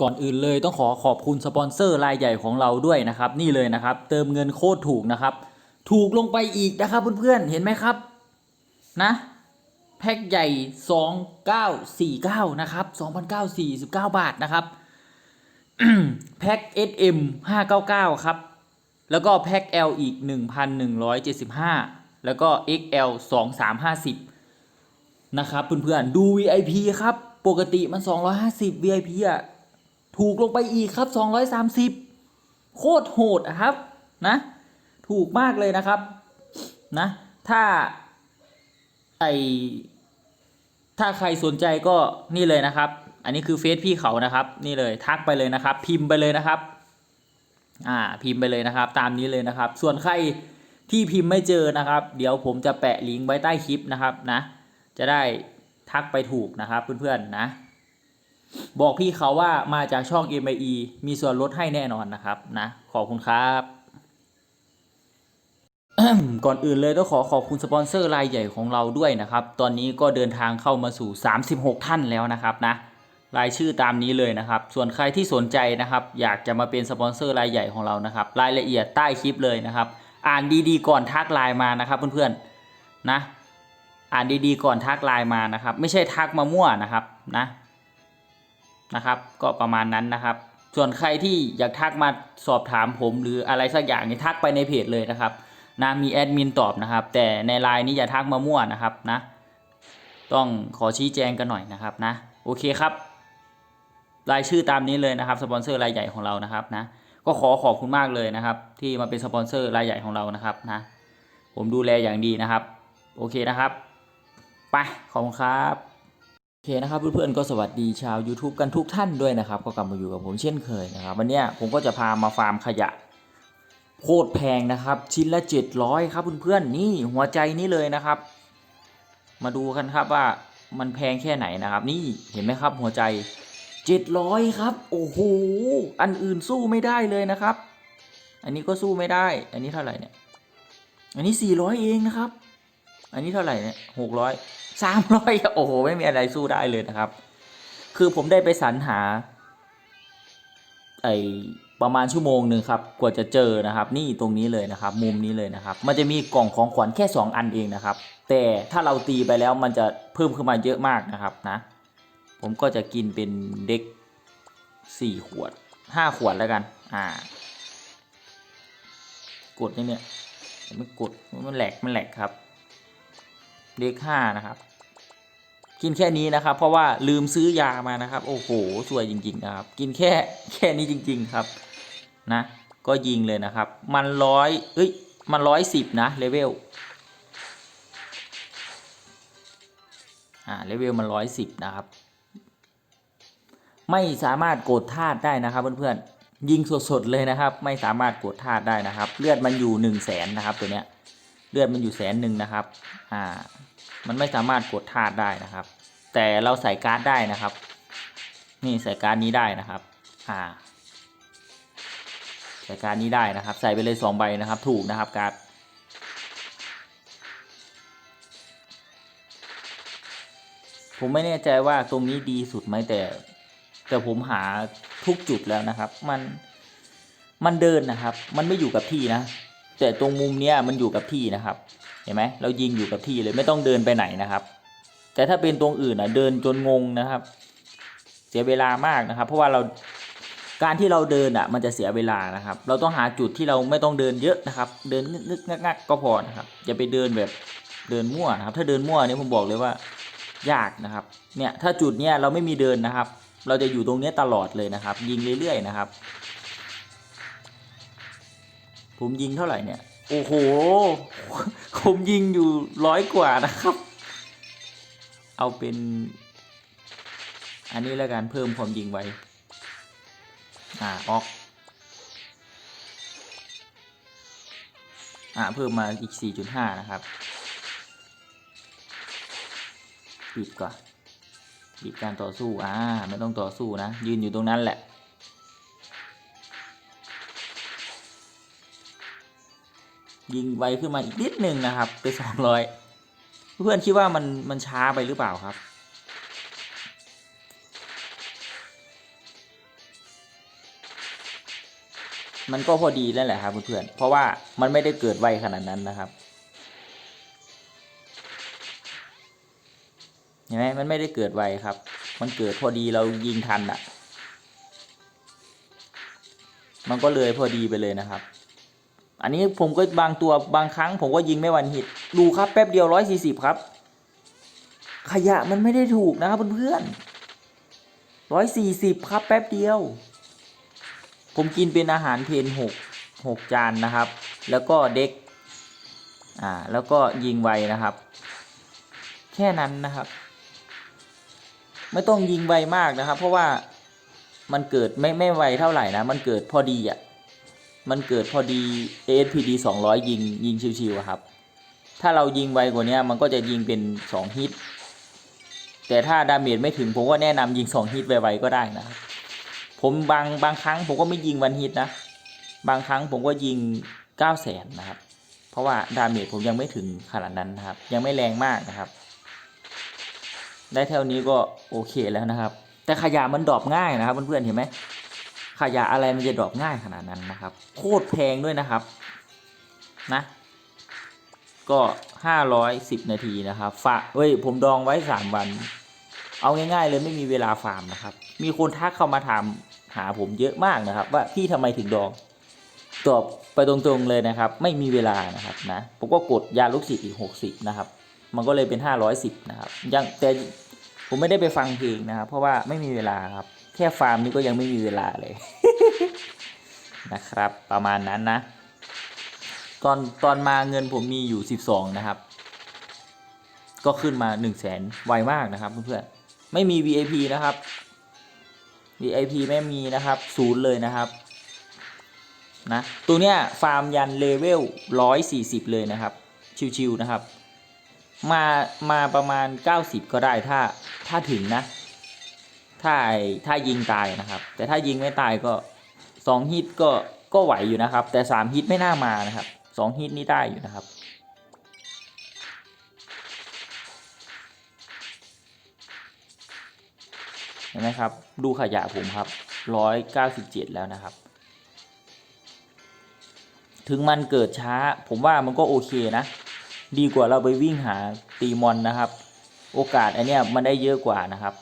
ก่อนอื่นเลยต้องขอขอบคุณสปอนเซอร์รายใหญ่ของเราด้วยนะครับ นี่เลยนะครับ เติมเงินโคตรถูกนะครับ ถูกลงไปอีกนะครับเพื่อนๆเห็นไหมครับนะแพ็คใหญ่ 2949 นะครับ 2,949 บาทนะครับ แพ็ค SM 599 ครับ แล้วก็แพ็ค L อีก 1,175 แล้วก็ XL 2350 นะครับเพื่อนๆ ดู VIP ครับ ปกติมัน 250 VIP อะ ถูกลงไปอีกครับ 230 โคตรโหดครับนะ ถูกมากเลยนะครับนะ ถ้าไอถ้าใครสนใจก็นี่เลยนะครับ อันนี้คือเฟซพี่เขานะครับ นี่เลยทักไปเลยนะครับ พิมพ์ไปเลยนะครับ อ่าพิมพ์ไปเลยนะครับ ตามนี้เลยนะครับ ส่วนใครที่พิมพ์ไม่เจอนะครับ เดี๋ยวผมจะแปะลิงก์ไว้ใต้คลิปนะครับนะ จะได้ทักไปถูกนะครับเพื่อนๆนะ บอกพี่เขาว่ามาจากช่อง m i e มีส่วนลดให้แน่นอนนะครับนะขอบคุณครับ ก่อนอื่นเลยต้องขอขอบคุณสปอนเซอร์รายใหญ่ของเราด้วยนะครับ ตอนนี้ก็เดินทางเข้ามาสู่ 36 ท่านแล้วนะครับนะรายชื่อตามนี้เลยนะครับ ส่วนใครที่สนใจนะครับ อยากจะมาเป็นสปอนเซอร์รายใหญ่ของเรานะครับ รายละเอียดใต้คลิปเลยนะครับ อ่านดีๆ ก่อนทักไลน์มานะครับเพื่อนๆนะ อ่านดีๆ ก่อนทักไลน์มานะครับ ไม่ใช่ทักมามั่วนะครับนะ นะครับ ก็ประมาณนั้นนะครับ ส่วนใครที่อยากทักมาสอบถามผม หรืออะไรสักอย่างนี่ทักไปในเพจเลยนะครับนะมีแอดมินตอบนะครับ แต่ในไลน์นี้อย่าทักมามั่วนะครับนะต้องขอชี้แจงกันหน่อยนะครับนะโอเคครับรายชื่อตามนี้เลยนะครับสปอนเซอร์รายใหญ่ของเรานะครับนะก็ขอขอบคุณมากเลยนะครับ ที่มาเป็นสปอนเซอร์รายใหญ่ของเรานะครับนะผมดูแลอย่างดีนะครับ โอเคนะครับไปขอบคุณครับ โอเคนะครับเพื่อนๆก็สวัสดีชาว YouTube กันทุกท่านด้วยนะครับ ก็กลับมาอยู่กับผมเช่นเคยนะครับ วันนี้ผมก็จะพามาฟาร์มขยะโคตรแพงนะครับ ชิ้นละ 700 ครับเพื่อนๆนี่หัวใจนี้เลยนะครับ มาดูกันครับว่ามันแพงแค่ไหนนะครับ นี่เห็นไหมครับหัวใจ 700 ครับ โอ้โหอันอื่นสู้ไม่ได้เลยนะครับ อันนี้ก็สู้ไม่ได้ อันนี้เท่าไหร่เนี่ยอันนี้ 400 เองนะครับ อันนี้เท่าไหร่เนี่ยหกร้อย สามร้อยโอ้โห ไม่มีอะไรสู้ได้เลยนะครับ คือผมได้ไปสรรหา ไอประมาณชั่วโมงหนึ่งครับ กว่าจะเจอนะครับ นี่ตรงนี้เลยนะครับ มุมนี้เลยนะครับ มันจะมีกล่องของขวัญแค่ 2 อันเองนะครับ แต่ถ้าเราตีไปแล้วมันจะเพิ่มขึ้นมาเยอะมากนะครับนะ ผมก็จะกินเป็นเด็กสี่ขวดห้าขวดแล้วกัน อ่า กดนี่เนี่ยไม่กด มันแหลก มันแหลกครับเลขห้านะครับ กินแค่นี้นะครับ เพราะว่าลืมซื้อยามานะครับ โอ้โหสวยจริง ๆ นะครับ กินแค่แค่นี้จริง ๆครับ นะ ก็ยิงเลยนะครับ มันร้อยเอ้ย มันร้อยสิบนะเลเวลอ่าเลเวลมันร้อยสิบนะครับ ไม่สามารถกดธาตุได้นะครับเพื่อนๆยิงสดๆเลยนะครับ ไม่สามารถกดธาตุได้นะครับ เลือดมันอยู่หนึ่งแสนนะครับตัวเนี้ยเลือดมันอยู่แสนหนึ่งนะครับ อ่า มันไม่สามารถกดธาตุได้นะครับ แต่เราใส่การ์ดได้นะครับ นี่ใส่การ์ดนี้ได้นะครับ อ่า ใส่การ์ดนี้ได้นะครับ ใส่ไปเลยสองใบนะครับ ถูกนะครับการ์ดผมไม่แน่ใจว่าตรงนี้ดีสุดไหมแต่แต่ผมหาทุกจุดแล้วนะครับ มันมันเดินนะครับ มันไม่อยู่กับที่นะ แต่ตรงมุมเนี้ยมันอยู่กับที่นะครับ ห็นไหมเรายิงอยู่กับที่เลยไม่ต้องเดินไปไหนนะครับ แต่ถ้าเป็นตรงอื่นอะเดินจนงงนะครับ เสียเวลามากนะครับ เพราะว่าเราการที่เราเดินอะมันจะเสียเวลานะครับ เราต้องหาจุดที่เราไม่ต้องเดินเยอะนะครับ เดินนึกงักก็พอนะครับอย่าไปเดินแบบเดินมั่วนะครับ ถ้าเดินมั่วเนี่ยผมบอกเลยว่ายากนะครับเนี่ยถ้าจุดเนี้ยเราไม่มีเดินนะครับ เราจะอยู่ตรงเนี้ยตลอดเลยนะครับ ยิงเรื่อยๆนะครับ ผมยิงเท่าไหร่เนี่ย โอ้โห ผมยิงอยู่ร้อยกว่านะครับ เอาเป็น อันนี้แล้วกันเพิ่มความยิงไว้ อ่า ออก อ่า เพิ่มมาอีก 4.5 นะครับ ปิดก่อนปิดการต่อสู้ อ่า ไม่ต้องต่อสู้นะ ยืนอยู่ตรงนั้นแหละ ยิงไวขึ้นมาอีกนิดนึงนะครับไปสองร้อยเพื่อนคิดว่ามันมันช้าไปหรือเปล่าครับ มันก็พอดีแล้วแหละครับเพื่อนๆเพราะว่ามันไม่ได้เกิดไวขนาดนั้นนะครับเห็นไหมมันไม่ได้เกิดไวครับ มันเกิดพอดีเรายิงทันอะ มันก็เลยพอดีไปเลยนะครับ อันนี้ผมก็บางตัวบางครั้ง ผมก็ยิงไม่วันฮิตดูครับแป๊บเดียวร้อยสี่สิบครับ ขยะมันไม่ได้ถูกนะครับเพื่อนๆร้อยสี่สิบครับแป๊บเดียว ผมกินเป็นอาหารเพนหกหกจานนะครับ แล้วก็เด็กอ่าแล้วก็ยิงไวนะครับ แค่นั้นนะครับ ไม่ต้องยิงไวมากนะครับ เพราะว่ามันเกิดไม่ไม่ไวเท่าไหร่นะ มันเกิดพอดีอะ มันเกิดพอดี ASPD 200 ยิงยิงชิวๆครับ ถ้าเรายิงไวกว่านี้มันก็จะยิงเป็น 2 ฮิต แต่ถ้าดาเมจไม่ถึงผมก็แนะนำยิง 2 ฮิตไวๆก็ได้นะครับ ผมบางบางครั้งผมก็ไม่ยิงวันฮิตนะ บางครั้งผมก็ยิง 9 0 0 0 0นนะครับ เพราะว่าดาเมจผมยังไม่ถึงขนาดนั้นนะครับ ยังไม่แรงมากนะครับ ได้เท่านี้ก็โอเคแล้วนะครับ แต่ขยะมันดรอปง่ายนะครับเพื่อนๆเห็นไหม ขยะอะไรมันจะดรอปง่ายขนาดนั้นนะครับ โคตรแพงด้วยนะครับนะก็ห้าร้อยสิบนาทีนะครับฝากเฮ้ยผมดองไว้สามวัน เอาง่ายๆเลยไม่มีเวลาฟาร์มนะครับ มีคนทักเข้ามาถามหาผมเยอะมากนะครับ ว่าพี่ทำไมถึงดอง ตอบไปตรงๆเลยนะครับ ไม่มีเวลานะครับนะผมก็กดยาลูกศิษย์อีกหกสิบนะครับ มันก็เลยเป็นห้าร้อยสิบนะครับยังแต่ผมไม่ได้ไปฟังเพลงนะครับ เพราะว่าไม่มีเวลาครับ ค่ฟาร์มนี่ก็ยังไม่มีเวลาเลยนะครับ ประมาณนั้นนะ ตอนตอนมาเงินผมมีอยู่สิบสองนะครับ ก็ขึ้นมาหนึ่งแสนไวมากนะครับเพื่อนๆไม่มี VIP นะครับ VIP ไม่มีนะครับศูนย์เลยนะครับนะตัวเนี้ยฟาร์มยันเลเวลร้อยสี่สิบเลยนะครับ ชิวๆนะครับ มามาประมาณ 90 ก็ได้ถ้าถ้าถึงนะ ถ้าถ้ายิงตายนะครับ แต่ถ้ายิงไม่ตายก็2ฮิตก็ก็ไหวอยู่นะครับ แต่3ฮิตไม่น่ามานะครับ2ฮิตนี่ได้อยู่นะครับเห็นไหมครับ ดูขยะผมครับ197แล้วนะครับ ถึงมันเกิดช้า ผมว่ามันก็โอเคนะ ดีกว่าเราไปวิ่งหาตีมอนนะครับ โอกาสไอเนี้ยมันได้เยอะกว่านะครับ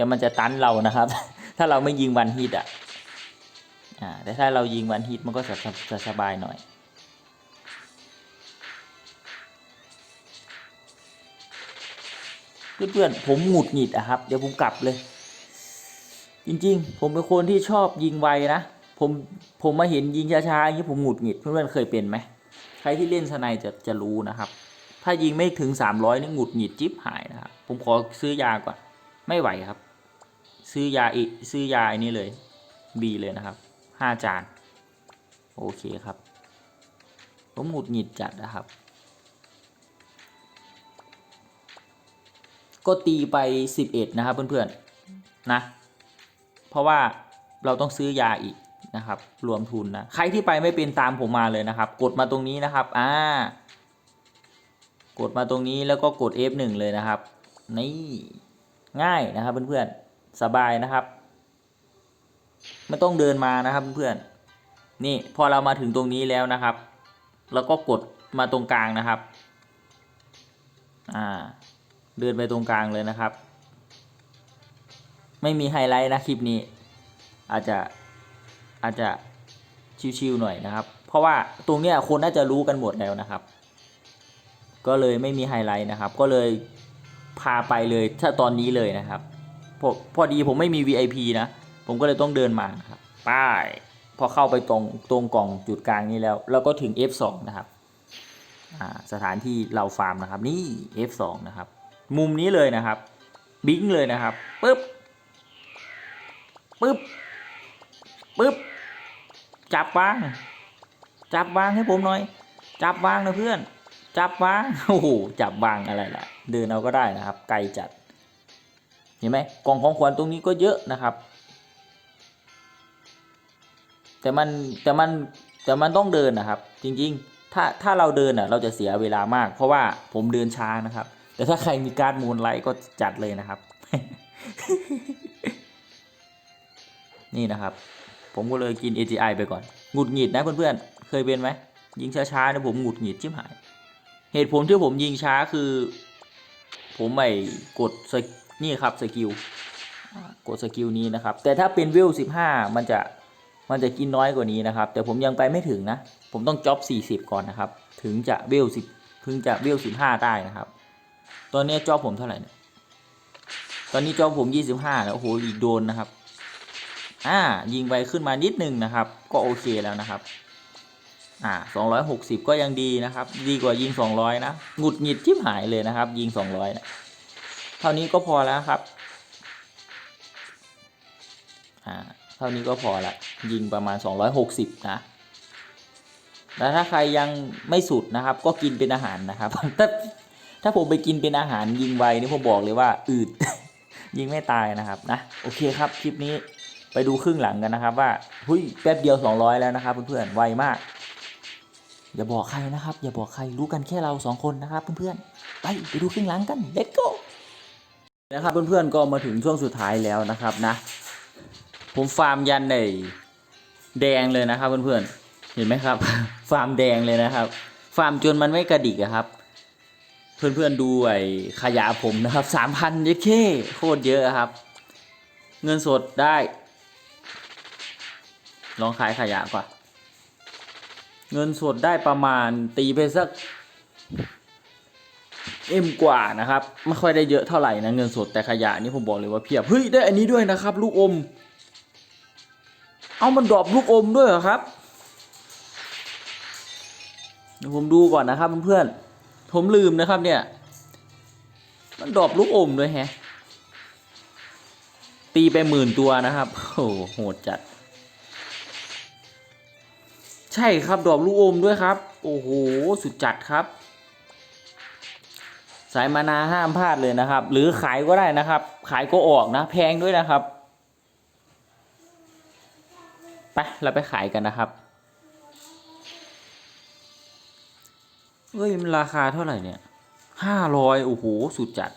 แต่มันจะตันเรานะครับ ถ้าเราไม่ยิงวันฮิตอะอ่าแต่ถ้าเรายิงวันฮิตมันก็จะจะสบายหน่อยเพื่อนๆผมหงุดหงิดอะครับ เดี๋ยวผมกลับเลย จริงๆ ผมเป็นคนที่ชอบยิงไวนะผมผมมาเห็นยิงช้าๆอย่างนี้ผมหงุดหงิดเพื่อนๆเคยเป็นไหมใครที่เล่นสไนจะจะรู้นะครับ ถ้ายิงไม่ถึง 300นี่หงุดหงิดจิ๊บหายนะครับผมขอซื้อยาก่อนไม่ไหวครับ ซื้อยาอีซื้อยาอันนี้เลยบีเลยนะครับห้าจาน โอเคครับ ผมหงุดหงิดจัดนะครับ ก็ตีไป 11 นะครับ เพื่อนๆนะ เพราะว่าเราต้องซื้อยาอีกนะครับ รวมทุนนะ ใครที่ไปไม่เป็นตามผมมาเลยนะครับ กดมาตรงนี้นะครับ อ่า กดมาตรงนี้แล้วก็กด F1 เลยนะครับ นี่ ง่ายนะครับเพื่อนๆ สบายนะครับ ไม่ต้องเดินมานะครับเพื่อนๆนี่พอเรามาถึงตรงนี้แล้วนะครับแล้วก็กดมาตรงกลางนะครับอ่าเดินไปตรงกลางเลยนะครับ ไม่มีไฮไลท์นะคลิปนี้ อาจจะอาจจะชิวๆหน่อยนะครับ เพราะว่าตรงเนี้ยคนน่าจะรู้กันหมดแล้วนะครับ ก็เลยไม่มีไฮไลท์นะครับ ก็เลยพาไปเลยถ้าตอนนี้เลยนะครับ พอพอดีผมไม่มี VIP นะ ผมก็เลยต้องเดินมาครับป้ายพอเข้าไปตรงตรงกล่องจุดกลางนี้แล้วแล้วก็ถึง F2 นะครับอ่าสถานที่เราฟาร์มนะครับ นี่ F2 นะครับ มุมนี้เลยนะครับ บิงเลยนะครับปึ๊บปึ๊บปึ๊บจับวาง จับวางให้ผมหน่อย จับวางนะเพื่อน จับวางโอ้โหจับวางอะไรล่ะ เดินเอาก็ได้นะครับ ไกลจัด เห็นไหมกล่องของขวัญตรงนี้ก็เยอะนะครับ แต่มันแต่มันแต่มันต้องเดินนะครับ จริงๆ ถ้าถ้าเราเดินอะเราจะเสียเวลามาก เพราะว่าผมเดินช้านะครับ แต่ถ้าใครมีการ์ดมูลไลท์ก็จัดเลยนะครับ นี่นะครับ ผมก็เลยกิน AGI ไปก่อนหงุดหงิดนะเพื่อนๆเคยเป็นไหมยิงช้าๆเนี่ยผมหงุดหงิดชิบหาย เหตุผลที่ผมยิงช้าคือ ผมไม่กดสก นี่ครับสกิลกดสกิลนี้นะครับ แต่ถ้าเป็นเวล15มันจะมันจะกินน้อยกว่านี้นะครับ แต่ผมยังไปไม่ถึงนะ ผมต้องจ็อบ40ก่อนนะครับ ถึงจะเวล10ถึงจะเวล15ได้นะครับ ตอนนี้จ็อบผมเท่าไหร่เนี่ยตอนนี้จอบผม25แล้วโอ้โหอีกโดนนะครับอ่ายิงไปขึ้นมานิดนึงนะครับ ก็โอเคแล้วนะครับอ่า260ก็ยังดีนะครับ ดีกว่ายิง200นะหงุดหงิดทิ่หายเลยนะครับ ยิง200นะ เท่านี้ก็พอแล้วครับอ่าเท่านี้ก็พอละยิงประมาณ 260 นะแล้วถ้าใครยังไม่สุดนะครับ ก็กินเป็นอาหารนะครับถ้าถ้าผมไปกินเป็นอาหารยิงไวนี่ผมบอกเลยว่าอืดยิงไม่ตายนะครับนะโอเคครับคลิปนี้ไปดูครึ่งหลังกันนะครับ ว่าหุ้ยแป๊บเดียว 200 แล้วนะครับเพื่อนๆไวมาก อย่าบอกใครนะครับ อย่าบอกใครรู้กันแค่เราสองคนนะครับเพื่อนๆไปไปดูครึ่งหลังกัน let's go นะครับเพื่อนๆก็มาถึงช่วงสุดท้ายแล้วนะครับนะ ผมฟาร์มยันในแดงเลยนะครับเพื่อนๆเห็นไหมครับ ฟาร์มแดงเลยนะครับ ฟาร์มจนมันไม่กระดิกครับ เพื่อนๆดูไอ้ขยะผมนะครับสามพันเยเคโคตรเยอะครับ เงินสดได้ ลองขายขยะก่อนเงินสดได้ประมาณตีไปสัก เอ็มกว่านะครับไม่ค่อยได้เยอะเท่าไหร่นะเงินสดแต่ขยะนี่ผมบอกเลยว่าเพียบเฮ้ยได้อันนี้ด้วยนะครับ ลูกอม เอามันดรอปลูกอมด้วยเหรอครับเดี๋ยวผมดูก่อนนะครับเพื่อนๆผมลืมนะครับเนี่ย มันดรอปลูกอมด้วยแฮะตีไปหมื่นตัวนะครับโอ้โหโหดจัด ใช่ครับดรอปลูกอมด้วยครับ โอ้โหสุดจัดครับ สายมานาห้ามพลาดเลยนะครับ หรือขายก็ได้นะครับ ขายก็ออกนะ แพงด้วยนะครับไปเราไปขายกันนะครับเฮ้ยมันราคาเท่าไหร่เนี่ยห้าร้อยโอ้โหสุดจัด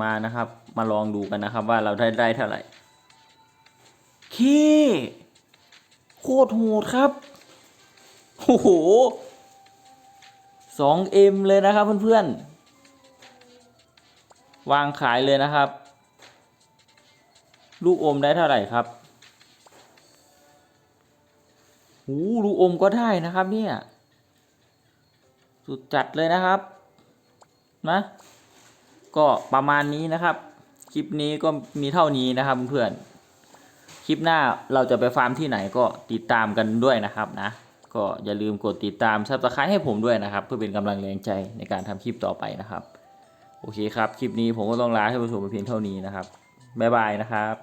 มานะครับ มาลองดูกันนะครับว่าเราได้ได้เท่าไหร่เค โคตรโหดครับ โอ้โหสองเอ็มเลยนะครับเพื่อนๆ วางขายเลยนะครับ ลูกอมได้เท่าไหร่ครับหูลูกอมก็ได้นะครับเนี่ย สุดจัดเลยนะครับ นะ ก็ประมาณนี้นะครับ คลิปนี้ก็มีเท่านี้นะครับเพื่อน คลิปหน้าเราจะไปฟาร์มที่ไหนก็ติดตามกันด้วยนะครับนะ ก็อย่าลืมกดติดตามซับสไครต์ให้ผมด้วยนะครับ เพื่อเป็นกำลังแรงใจในการทำคลิปต่อไปนะครับ โอเคครับ คลิปนี้ผมก็ต้องลาท่านผู้ชมไปเพียงเท่านี้นะครับบ๊ายบายนะครับ